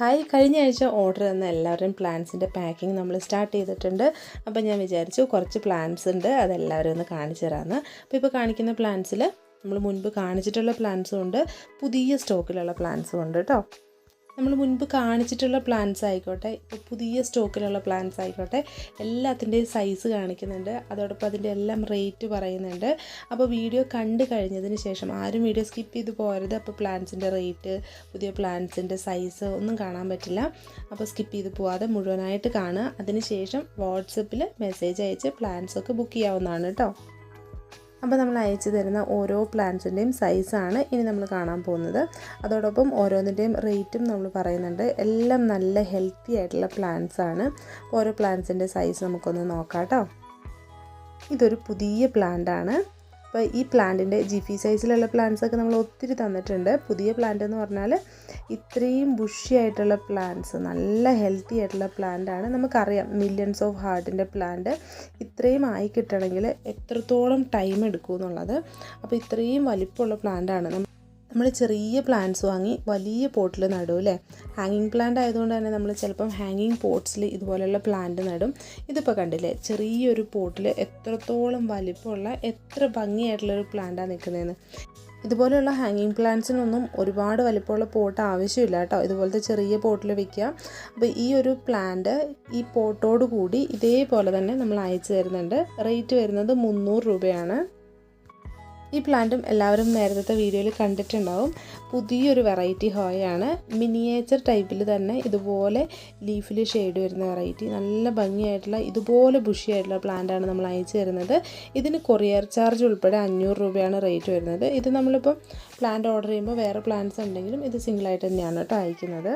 Hi കഴിഞ്ഞ ആഴ്ച order തന്ന എല്ലാവരുടെയും പ്ലാൻസിന്റെ പാക്കിംഗ് നമ്മൾ സ്റ്റാർട്ട് ചെയ്തിട്ടുണ്ട്. അപ്പോൾ ഞാൻ വിചാരിച്ചു കുറച്ച് പ്ലാൻസ് ഉണ്ട് അതെല്ലാവരും ഒന്ന് കാണിച്ചു തരാമെന്ന് അപ്പോൾ ഇപ്പോൾ കാണിക്കുന്ന പ്ലാൻസിൽ നമ്മൾ മുൻപ് കാണിച്ചിട്ടുള്ള പ്ലാൻസും ഉണ്ട് പുതിയ സ്റ്റോക്കിലുള്ള പ്ലാൻസും ഉണ്ട് കേട്ടോ നമ്മൾ മുൻപ് കാണിച്ചിട്ടുള്ള പ്ലാൻസ് ആയിക്കോട്ടെ ഇപ്പോൾ പുതിയ സ്റ്റോക്കിലുള്ള പ്ലാൻസ് ആയിക്കോട്ടെ എല്ലാത്തിന്റെയും സൈസ് കാണിക്കുന്നുണ്ട്. അതോടൊപ്പം അതിന്റെ എല്ലാം റേറ്റ് പറയുന്നുണ്ട്. അപ്പോൾ വീഡിയോ കണ്ടു കഴിഞ്ഞതിന് ശേഷം ആരും വീഡിയോ സ്കിപ്പ് ചെയ്ത് പോരുത് അപ്പോൾ പ്ലാൻസിന്റെ റേറ്റ് പുതിയ പ്ലാൻസിന്റെ സൈസ് ഒന്നും കാണാൻ പറ്റില്ല. അപ്പോൾ സ്കിപ്പ് ചെയ്ത് പോവാതെ മുഴുവനായിട്ട് കാണുക. അതിനുശേഷം വാട്സപ്പിൽ മെസ്സേജ് അയച്ച് പ്ലാൻസൊക്കെ ബുക്ക് ചെയ്യാവുന്നതാണ് കേട്ടോ. അപ്പോൾ നമ്മൾ അയച്ചു തരുന്ന ഓരോ പ്ലാന്റ്സിന്റെയും സൈസാണ് ഇനി നമ്മൾ കാണാൻ പോകുന്നത്. അതോടൊപ്പം ഓരോന്നിന്റെയും റേറ്റും നമ്മൾ പറയുന്നുണ്ട്. എല്ലാം നല്ല ഹെൽത്തി ആയിട്ടുള്ള പ്ലാന്റ്സ് ആണ് ഓരോ പ്ലാന്റ്സിന്റെ സൈസ് നമുക്കൊന്ന് നോക്കാം കേട്ടോ. ഇതൊരു പുതിയ പ്ലാന്റ് ആണ് അപ്പോൾ ഈ പ്ലാന്റിന്റെ ജിഫി സൈസിലുള്ള പ്ലാന്റ്സ് ഒക്കെ നമ്മൾ ഒത്തിരി തന്നിട്ടുണ്ട്. പുതിയ പ്ലാന്റ് എന്ന് പറഞ്ഞാൽ ഇത്രയും ബുഷി ആയിട്ടുള്ള പ്ലാന്റ്സ് നല്ല ഹെൽത്തി ആയിട്ടുള്ള പ്ലാന്റ് ആണ്. നമുക്കറിയാം മില്യൺസ് ഓഫ് ഹാർട്ടിന്റെ പ്ലാന്റ് ഇത്രയും ആയി കിട്ടണമെങ്കിൽ എത്രത്തോളം ടൈം എടുക്കും എന്നുള്ളത് അപ്പോൾ ഇത്രയും വലിപ്പമുള്ള പ്ലാന്റ് ആണ്. നമ്മൾ ചെറിയ പ്ലാന്റ്സ് വാങ്ങി വലിയ പോട്ടിൽ നടും അല്ലേ ഹാങ്ങിങ് പ്ലാന്റ് ആയതുകൊണ്ട് തന്നെ നമ്മൾ ചിലപ്പം ഹാങ്ങിങ് പോട്ട്സിൽ ഇതുപോലെയുള്ള പ്ലാന്റ് നടും. ഇതിപ്പോൾ കണ്ടില്ലേ? ചെറിയൊരു പോട്ടിൽ എത്രത്തോളം വലിപ്പമുള്ള എത്ര ഭംഗിയായിട്ടുള്ളൊരു പ്ലാന്റാണ് നിൽക്കുന്നതെന്ന് ഇതുപോലെയുള്ള ഹാങ്ങിങ് പ്ലാന്റ്സിനൊന്നും ഒരുപാട് വലിപ്പമുള്ള പോട്ട് ആവശ്യമില്ല കേട്ടോ. ഇതുപോലത്തെ ചെറിയ പോട്ടിൽ വെക്കുക. അപ്പോൾ ഈ ഒരു പ്ലാന്റ് ഈ പോട്ടോട് കൂടി ഇതേപോലെ തന്നെ നമ്മൾ അയച്ചു തരുന്നുണ്ട്. റേറ്റ് വരുന്നത് മുന്നൂറ് രൂപയാണ്. ഈ പ്ലാന്റും എല്ലാവരും നേരത്തെ വീഡിയോയിൽ കണ്ടിട്ടുണ്ടാവും. പുതിയൊരു വെറൈറ്റി ഹോയാണ്. മിനിയേച്ചർ ടൈപ്പിൽ തന്നെ ഇതുപോലെ ലീഫിൽ ഷെയ്ഡ് വരുന്ന വെറൈറ്റി. നല്ല ഭംഗിയായിട്ടുള്ള ഇതുപോലെ ബുഷിയായിട്ടുള്ള പ്ലാന്റാണ് നമ്മൾ അയച്ചു തരുന്നത്. ഇതിന് കൊറിയർ ചാർജ് ഉൾപ്പെടെ അഞ്ഞൂറ് രൂപയാണ് റേറ്റ് വരുന്നത്. ഇത് നമ്മളിപ്പം പ്ലാന്റ് ഓർഡർ ചെയ്യുമ്പോൾ വേറെ പ്ലാന്റ്സ് ഉണ്ടെങ്കിലും ഇത് സിംഗിളായിട്ട് തന്നെയാണ് കേട്ടോ അയക്കുന്നത്.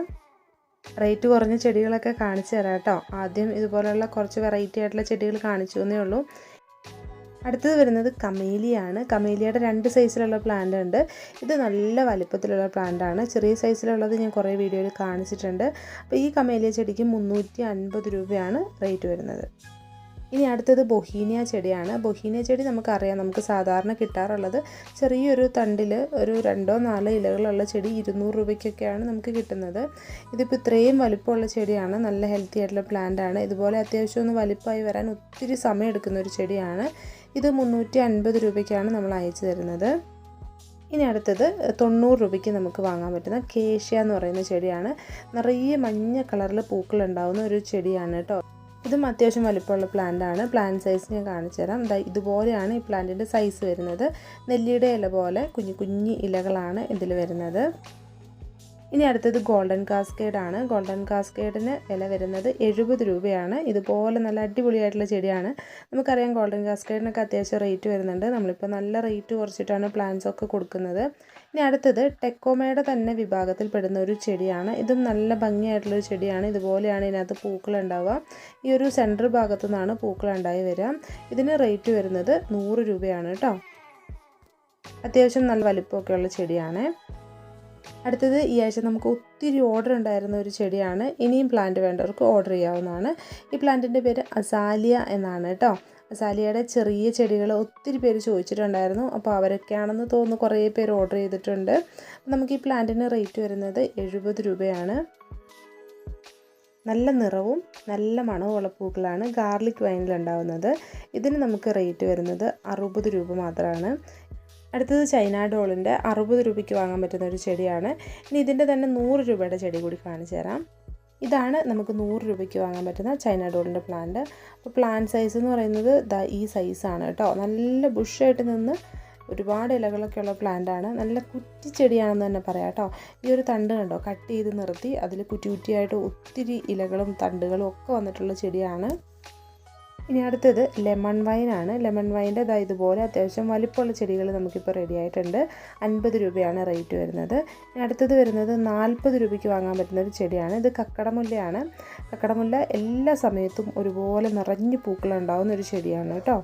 റേറ്റ് കുറഞ്ഞ ചെടികളൊക്കെ കാണിച്ചു തരാം കേട്ടോ. ആദ്യം ഇതുപോലെയുള്ള കുറച്ച് വെറൈറ്റി ആയിട്ടുള്ള ചെടികൾ കാണിച്ചു എന്നേ ഉള്ളൂ. അടുത്തത് വരുന്നത് കമേലിയാണ്. കമേലിയയുടെ രണ്ട് സൈസിലുള്ള പ്ലാന്റ് ഉണ്ട്. ഇത് നല്ല വലിപ്പത്തിലുള്ള പ്ലാന്റാണ് ചെറിയ സൈസിലുള്ളത് ഞാൻ കുറേ വീഡിയോയിൽ കാണിച്ചിട്ടുണ്ട്. അപ്പോൾ ഈ കമേലിയ ചെടിക്ക് മുന്നൂറ്റി അൻപത് രൂപയാണ് റേറ്റ് വരുന്നത്. ഇനി അടുത്തത് ബൊഹീനിയ ചെടിയാണ്. ബൊഹീനിയ ചെടി നമുക്കറിയാം. നമുക്ക് സാധാരണ കിട്ടാറുള്ളത് ചെറിയൊരു തണ്ടിൽ ഒരു രണ്ടോ നാലോ ഇലകളുള്ള ചെടി ഇരുന്നൂറ് രൂപയ്ക്കൊക്കെയാണ് നമുക്ക് കിട്ടുന്നത്. ഇതിപ്പോൾ ഇത്രയും വലിപ്പമുള്ള ചെടിയാണ്. നല്ല ഹെൽത്തി ആയിട്ടുള്ള പ്ലാന്റ് ആണ്. ഇതുപോലെ അത്യാവശ്യം ഒന്ന് വലിപ്പമായി വരാൻ ഒത്തിരി സമയം എടുക്കുന്ന ഒരു ചെടിയാണ്. ഇത് മുന്നൂറ്റി അൻപത് രൂപയ്ക്കാണ് നമ്മൾ അയച്ചു തരുന്നത്. ഇനി അടുത്തത് തൊണ്ണൂറ് രൂപയ്ക്ക് നമുക്ക് വാങ്ങാൻ പറ്റുന്ന കേഷ്യ എന്ന് പറയുന്ന ചെടിയാണ്. നിറയെ മഞ്ഞ കളറിൽ പൂക്കൾ ഉണ്ടാകുന്ന ഒരു ചെടിയാണ് കേട്ടോ. ഇതും അത്യാവശ്യം വലിപ്പമുള്ള പ്ലാന്റ് ആണ്. പ്ലാന്റ് സൈസ് ഞാൻ കാണിച്ചു തരാം. ഇതുപോലെയാണ് ഈ പ്ലാന്റിന്റെ സൈസ് വരുന്നത്. നെല്ലിയുടെ ഇല പോലെ കുഞ്ഞു കുഞ്ഞു ഇലകളാണ് ഇതിൽ വരുന്നത്. ഇനി അടുത്തത് ഗോൾഡൻ കാസ്കേഡാണ്. ഗോൾഡൻ കാസ്കേഡിന് വില വരുന്നത് എഴുപത് രൂപയാണ്. ഇതുപോലെ നല്ല അടിപൊളിയായിട്ടുള്ള ചെടിയാണ്. നമുക്കറിയാം ഗോൾഡൻ കാസ്കേഡിനൊക്കെ അത്യാവശ്യം റേറ്റ് വരുന്നുണ്ട്. നമ്മളിപ്പോൾ നല്ല റേറ്റ് കുറച്ചിട്ടാണ് പ്ലാന്റ്സ് ഒക്കെ കൊടുക്കുന്നത്. ഇനി അടുത്തത് ടെക്കോമയുടെ തന്നെ വിഭാഗത്തിൽ പെടുന്ന ഒരു ചെടിയാണ്. ഇതും നല്ല ഭംഗിയായിട്ടുള്ളൊരു ചെടിയാണ്. ഇതുപോലെയാണ് ഇതിനകത്ത് പൂക്കൾ ഉണ്ടാവുക. ഈ ഒരു സെന്റർ ഭാഗത്തു നിന്നാണ് പൂക്കൾ ഉണ്ടായി വരിക. ഇതിന് റേറ്റ് വരുന്നത് നൂറ് രൂപയാണ് കേട്ടോ. അത്യാവശ്യം നല്ല വലിപ്പമൊക്കെയുള്ള ചെടിയാണ്. അടുത്തത് ഈ ആഴ്ച നമുക്ക് ഒത്തിരി ഓർഡർ ഉണ്ടായിരുന്ന ഒരു ചെടിയാണ്. ഇനിയും പ്ലാന്റ് വേണ്ടവർക്ക് ഓർഡർ ചെയ്യാവുന്നതാണ്. ഈ പ്ലാന്റിന്റെ പേര് അസാലിയ എന്നാണ് കേട്ടോ അസാലിയയുടെ ചെറിയ ചെടികൾ ഒത്തിരി പേര് ചോദിച്ചിട്ടുണ്ടായിരുന്നു. അപ്പോൾ അവരൊക്കെയാണെന്ന് തോന്നുന്നു കുറേ പേര് ഓർഡർ ചെയ്തിട്ടുണ്ട്. നമുക്ക് ഈ പ്ലാന്റിന് റേറ്റ് വരുന്നത് എഴുപത് രൂപയാണ്. നല്ല നിറവും നല്ല മണവുമുള്ള പൂക്കളാണ് ഗാർലിക് വൈനിലുണ്ടാവുന്നത് ഇതിന് നമുക്ക് റേറ്റ് വരുന്നത് അറുപത് രൂപ മാത്രമാണ്. അടുത്തത് ചൈന ഡോളിന്റെ അറുപത് രൂപയ്ക്ക് വാങ്ങാൻ പറ്റുന്ന ഒരു ചെടിയാണ്. ഇനി ഇതിന്റെ തന്നെ നൂറ് രൂപയുടെ ചെടി കൂടി കാണിച്ചു തരാം. ഇതാണ് നമുക്ക് നൂറ് രൂപയ്ക്ക് വാങ്ങാൻ പറ്റുന്ന ചൈന ഡോളിന്റെ പ്ലാന്റ്. അപ്പോൾ പ്ലാന്റ് സൈസ് എന്ന് പറയുന്നത് ദാ ഈ സൈസാണ് കേട്ടോ. നല്ല ബുഷായിട്ട് നിന്ന് ഒരുപാട് ഇലകളൊക്കെ ഉള്ള പ്ലാന്റാണ് നല്ല കുറ്റി ചെടിയാണെന്ന് തന്നെ പറയാം കേട്ടോ. ഈ ഒരു തണ്ട് കണ്ടോ? കട്ട് ചെയ്ത് നിർത്തി. അതിൽ കുറ്റി കുറ്റിയായിട്ട് ഒത്തിരി ഇലകളും തണ്ടുകളും ഒക്കെ വന്നിട്ടുള്ള ചെടിയാണ്. ഇനി അടുത്തത് ലെമൺ വൈനാണ് ലെമൺ വൈന്റെ ഇതാ ഇതുപോലെ അത്യാവശ്യം വലിപ്പമുള്ള ചെടികൾ നമുക്കിപ്പോൾ റെഡി ആയിട്ടുണ്ട്. അൻപത് രൂപയാണ് റേറ്റ് വരുന്നത്. ഇനി അടുത്തത് വരുന്നത് നാൽപ്പത് രൂപയ്ക്ക് വാങ്ങാൻ പറ്റുന്ന ഒരു ചെടിയാണ്. ഇത് കക്കടമുല്ലയാണ്. കക്കടമുല്ല എല്ലാ സമയത്തും ഒരുപോലെ നിറഞ്ഞ് പൂക്കളുണ്ടാവുന്ന ഒരു ചെടിയാണ് കേട്ടോ.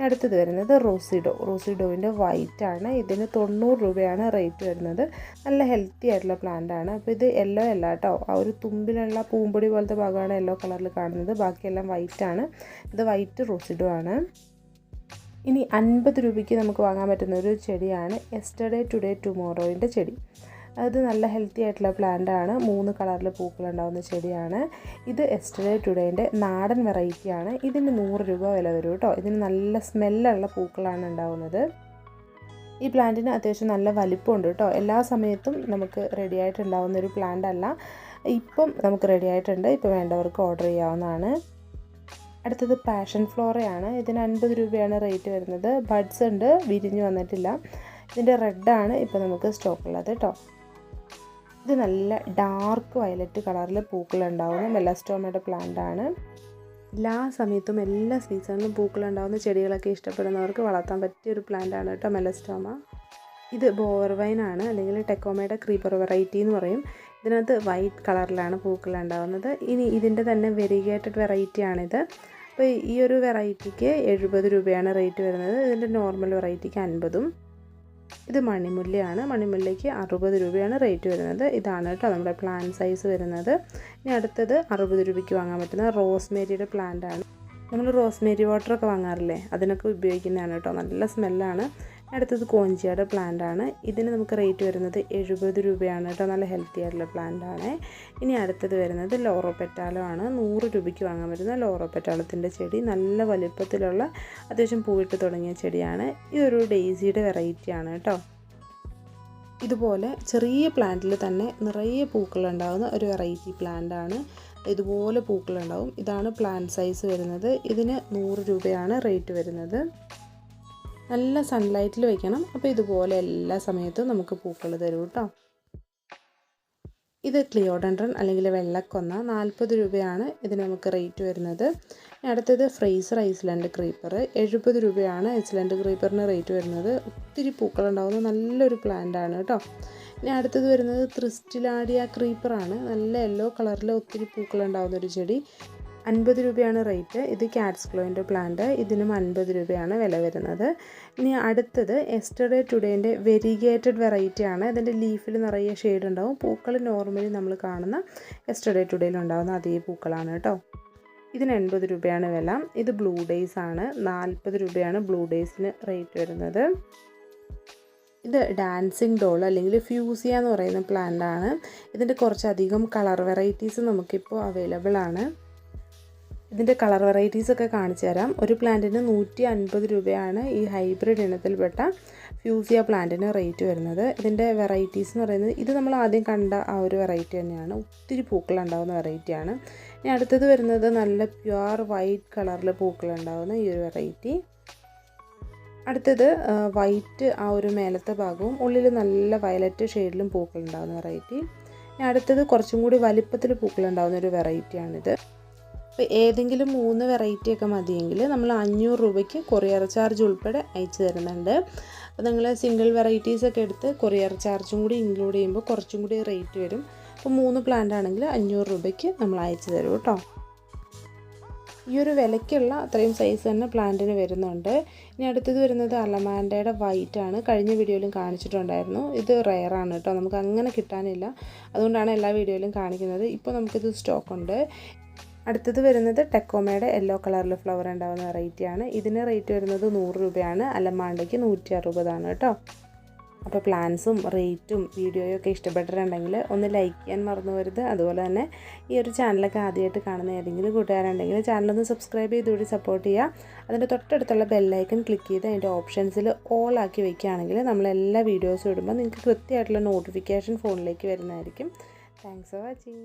അടുത്തത് വരുന്നത് റോസിഡോ. റോസിഡോവിന്റെ വൈറ്റ് ആണ്. ഇതിന് തൊണ്ണൂറ് രൂപയാണ് റേറ്റ് വരുന്നത്. നല്ല ഹെൽത്തി ആയിട്ടുള്ള പ്ലാന്റ് ആണ്. അപ്പോൾ ഇത് യെല്ലോ അല്ല കേട്ടോ. ആ ഒരു തുമ്പിലുള്ള പൂമ്പൊടി പോലത്തെ ഭാഗമാണ് യെല്ലോ കളറിൽ കാണുന്നത്. ബാക്കിയെല്ലാം വൈറ്റ് ആണ്. ഇത് വൈറ്റ് റോസിഡോ ആണ്. ഇനി അൻപത് രൂപയ്ക്ക് നമുക്ക് വാങ്ങാൻ പറ്റുന്ന ഒരു ചെടിയാണ്. എസ്റ്റർഡേ ടുഡേ ടുമോറോയിന്റെ ചെടി. അത് നല്ല ഹെൽത്തി ആയിട്ടുള്ള പ്ലാന്റ് ആണ്. മൂന്ന് കളറിൽ പൂക്കളുണ്ടാകുന്ന ചെടിയാണ്. ഇത് എസ്റ്റഡേ ടുഡേന്റെ നാടൻ വെറൈറ്റിയാണ് ഇതിന് നൂറ് രൂപ വില വരും കേട്ടോ ഇതിന് നല്ല സ്മെല്ലുള്ള പൂക്കളാണ് ഉണ്ടാകുന്നത് ഈ പ്ലാന്റിന് അത്യാവശ്യം നല്ല വലിപ്പമുണ്ട് കേട്ടോ എല്ലാ സമയത്തും നമുക്ക് റെഡി ആയിട്ടുണ്ടാകുന്ന ഒരു പ്ലാന്റ് അല്ല. ഇപ്പം നമുക്ക് റെഡി ആയിട്ടുണ്ട്. ഇപ്പോൾ വേണ്ടവർക്ക് ഓർഡർ ചെയ്യാവുന്നതാണ്. അടുത്തത് പാഷൻ ഫ്ലോറയാണ് ഇതിന് അൻപത് രൂപയാണ് റേറ്റ് വരുന്നത്. ബഡ്സ് ഉണ്ട്. വിരിഞ്ഞ് വന്നിട്ടില്ല. ഇതിന്റെ റെഡാണ് ഇപ്പോൾ നമുക്ക് സ്റ്റോക്കുള്ളത് കേട്ടോ ഇത് നല്ല ഡാർക്ക് വയലറ്റ് കളറിൽ പൂക്കളുണ്ടാവുന്ന മെലസ്റ്റോമയുടെ പ്ലാന്റ് ആണ്. എല്ലാ സമയത്തും എല്ലാ സീസണിലും പൂക്കളുണ്ടാവുന്ന ചെടികളൊക്കെ ഇഷ്ടപ്പെടുന്നവർക്ക് വളർത്താൻ പറ്റിയ ഒരു പ്ലാന്റ് ആണ് കേട്ടോ മെലസ്റ്റോമ ഇത് ബോർവൈൻ ആണ് അല്ലെങ്കിൽ ടെക്കോമയുടെ ക്രീപ്പർ വെറൈറ്റി എന്ന് പറയും. ഇതിനകത്ത് വൈറ്റ് കളറിലാണ് പൂക്കൾ ഉണ്ടാകുന്നത് ഇനി ഇതിന്റെ തന്നെ വെരിഗേറ്റഡ് വെറൈറ്റി ആണിത്. അപ്പോൾ ഈ ഒരു വെറൈറ്റിക്ക് എഴുപത് രൂപയാണ് റേറ്റ് വരുന്നത്. ഇതിന്റെ നോർമൽ വെറൈറ്റിക്ക് അൻപതും. ഇത് മണിമുല്ലയാണ് മണിമുല്ലയ്ക്ക് അറുപത് രൂപയാണ് റേറ്റ് വരുന്നത്. ഇതാണ് കേട്ടോ നമ്മുടെ പ്ലാന്റ് സൈസ് വരുന്നത്. ഇനി അടുത്തത് അറുപത് രൂപയ്ക്ക് വാങ്ങാൻ പറ്റുന്ന റോസ്മേരിയുടെ പ്ലാന്റ് ആണ്. നമ്മൾ റോസ്മേരി വാട്ടറൊക്കെ വാങ്ങാറില്ലേ? അതിനൊക്കെ ഉപയോഗിക്കുന്നതാണ് കേട്ടോ. നല്ല സ്മെല്ലാണ് അടുത്തത് കോഞ്ചിയുടെ പ്ലാന്റ് ആണ്. ഇതിന് നമുക്ക് റേറ്റ് വരുന്നത് എഴുപത് രൂപയാണ് കേട്ടോ. നല്ല ഹെൽത്തി ആയിട്ടുള്ള പ്ലാന്റ് ആണ്. ഇനി അടുത്തത് വരുന്നത് ലോറോ പെറ്റാലോ ആണ്. നൂറ് രൂപയ്ക്ക് വാങ്ങാൻ പറ്റുന്ന ലോറോ പെറ്റാളത്തിന്റെ ചെടി. നല്ല വലിപ്പത്തിലുള്ള അത്യാവശ്യം പൂവിട്ട് തുടങ്ങിയ ചെടിയാണ്. ഈ ഒരു ഡെയ്സിയുടെ വെറൈറ്റി ആണ് കേട്ടോ. ഇതുപോലെ ചെറിയ പ്ലാന്റിൽ തന്നെ നിറയെ പൂക്കളുണ്ടാകുന്ന ഒരു വെറൈറ്റി പ്ലാന്റ് ആണ്. ഇതുപോലെ പൂക്കളുണ്ടാവും ഇതാണ് പ്ലാന്റ് സൈസ് വരുന്നത്. ഇതിന് നൂറ് രൂപയാണ് റേറ്റ് വരുന്നത്. നല്ല സൺലൈറ്റിൽ വയ്ക്കണം അപ്പോൾ ഇതുപോലെ എല്ലാ സമയത്തും നമുക്ക് പൂക്കൾ തരും കേട്ടോ ഇത് ക്ലിയോഡൻഡ്രൻ അല്ലെങ്കിൽ വെള്ളക്കൊന്ന നാൽപ്പത് രൂപയാണ് ഇതിന് നമുക്ക് റേറ്റ് വരുന്നത്. അടുത്തത് ഫ്രൈസർ ഐസ്ലാൻഡ് ക്രീപ്പർ എഴുപത് രൂപയാണ് ഐസ്ലാൻഡ് ക്രീപ്പറിന് റേറ്റ് വരുന്നത്. ഒത്തിരി പൂക്കളുണ്ടാകുന്ന നല്ലൊരു പ്ലാന്റ് ആണ് കേട്ടോ ഇനി അടുത്തത് വരുന്നത് ത്രിസ്റ്റിലാഡിയ ക്രീപ്പറാണ് നല്ല യെല്ലോ കളറിൽ ഒത്തിരി പൂക്കളുണ്ടാകുന്ന ഒരു ചെടി. അൻപത് രൂപയാണ് റേറ്റ്. ഇത് കാറ്റ്സ് ക്ലോയിന്റെ പ്ലാന്റ് ഇതിനും അൻപത് രൂപയാണ് വില വരുന്നത്. ഇനി അടുത്തത് എസ്റ്റർഡേ ടുഡേന്റെ വെരിഗേറ്റഡ് വെറൈറ്റി ആണ്. ഇതിന്റെ ലീഫിൽ നിറയെ ഷെയ്ഡ് ഉണ്ടാവും. പൂക്കൾ നോർമലി നമ്മൾ കാണുന്ന എസ്റ്റർഡേ ടുഡേയിൽ ഉണ്ടാകുന്ന അതേ പൂക്കളാണ് കേട്ടോ. ഇതിന് എൺപത് രൂപയാണ് വില. ഇത് ബ്ലൂ ഡേയ്സ് ആണ്. നാൽപ്പത് രൂപയാണ് ബ്ലൂ ഡേയ്സിന് റേറ്റ് വരുന്നത്. ഇത് ഡാൻസിങ് ഡോൾ അല്ലെങ്കിൽ ഫ്യൂസിയ എന്ന് പറയുന്ന പ്ലാന്റ് ആണ്. ഇതിന്റെ കുറച്ചധികം കളർ വെറൈറ്റീസ് നമുക്കിപ്പോൾ അവൈലബിൾ ആണ്. ഇതിന്റെ കളർ വെറൈറ്റീസ് ഒക്കെ കാണിച്ചു തരാം. ഒരു പ്ലാന്റിന് നൂറ്റി അൻപത് രൂപയാണ് ഈ ഹൈബ്രിഡ് ഇനത്തിൽപ്പെട്ട ഫ്യൂസിയ പ്ലാന്റിന് റേറ്റ് വരുന്നത്. ഇതിന്റെ വെറൈറ്റീസ് എന്ന് പറയുന്നത് ഇത് നമ്മൾ ആദ്യം കണ്ട ആ ഒരു വെറൈറ്റി തന്നെയാണ്. ഒത്തിരി പൂക്കളുണ്ടാകുന്ന വെറൈറ്റിയാണ് ഇനി അടുത്തത് വരുന്നത് നല്ല പ്യുവർ വൈറ്റ് കളറിൽ പൂക്കളുണ്ടാകുന്ന ഈ ഒരു വെറൈറ്റി അടുത്തത് വൈറ്റ് ആ ഒരു മേലത്തെ ഭാഗവും ഉള്ളിൽ നല്ല വയലറ്റ് ഷെയ്ഡിലും പൂക്കളുണ്ടാകുന്ന വെറൈറ്റി ഇനി അടുത്തത് കുറച്ചും കൂടി വലിപ്പത്തിൽ പൂക്കളുണ്ടാകുന്ന ഒരു വെറൈറ്റിയാണിത് അപ്പോൾ ഏതെങ്കിലും മൂന്ന് വെറൈറ്റി ഒക്കെ മതിയെങ്കിൽ നമ്മൾ അഞ്ഞൂറ് രൂപയ്ക്ക് കൊറിയർ ചാർജ് ഉൾപ്പെടെ അയച്ചു തരുന്നുണ്ട്. അപ്പോൾ നിങ്ങൾ സിംഗിൾ വെറൈറ്റീസ് ഒക്കെ എടുത്ത് കൊറിയർ ചാർജും കൂടി ഇൻക്ലൂഡ് ചെയ്യുമ്പോൾ കുറച്ചും കൂടി റേറ്റ് വരും. അപ്പോൾ മൂന്ന് പ്ലാന്റ് ആണെങ്കിൽ അഞ്ഞൂറ് രൂപയ്ക്ക് നമ്മൾ അയച്ചു തരും കേട്ടോ. ഈ ഒരു വിലയ്ക്കുള്ള അത്രയും സൈസ് തന്നെ പ്ലാന്റിന് വരുന്നുണ്ട്. ഇനി അടുത്തത് വരുന്നത് അലമാൻഡയുടെ വൈറ്റ് ആണ്. കഴിഞ്ഞ വീഡിയോയിലും കാണിച്ചിട്ടുണ്ടായിരുന്നു. ഇത് റെയറാണ് കേട്ടോ. നമുക്ക് അങ്ങനെ കിട്ടാനില്ല. അതുകൊണ്ടാണ് എല്ലാ വീഡിയോയിലും കാണിക്കുന്നത്. ഇപ്പോൾ നമുക്കിത് സ്റ്റോക്ക് ഉണ്ട്. അടുത്തത് വരുന്നത് ടെക്കോമയുടെ യെല്ലോ കളറിൽ ഫ്ലവർ ഉണ്ടാകുന്ന വെറൈറ്റിയാണ് ഇതിന് റേറ്റ് വരുന്നത് നൂറ് രൂപയാണ്. അലമാണ്ടയ്ക്ക് നൂറ്റി അറുപതാണ് കേട്ടോ. അപ്പോൾ പ്ലാൻസും റേറ്റും വീഡിയോയും ഒക്കെ ഇഷ്ടപ്പെട്ടിട്ടുണ്ടെങ്കിൽ ഒന്ന് ലൈക്ക് ചെയ്യാൻ മറന്നു വരുത് അതുപോലെ തന്നെ ഈ ഒരു ചാനലൊക്കെ ആദ്യമായിട്ട് കാണുന്ന ഏതെങ്കിലും കൂട്ടുകാരുണ്ടെങ്കിൽ ചാനലൊന്ന് സബ്സ്ക്രൈബ് ചെയ്തുകൂടി സപ്പോർട്ട് ചെയ്യുക. അതിന്റെ തൊട്ടടുത്തുള്ള ബെല്ലൈക്കൺ ക്ലിക്ക് ചെയ്ത് അതിന്റെ ഓപ്ഷൻസിൽ ഓൾ ആക്കി വെക്കുകയാണെങ്കിൽ നമ്മൾ എല്ലാ വീഡിയോസും ഇടുമ്പോൾ നിങ്ങൾക്ക് കൃത്യമായിട്ടുള്ള നോട്ടിഫിക്കേഷൻ ഫോണിലേക്ക് വരുന്നതായിരിക്കും. Thanks for watching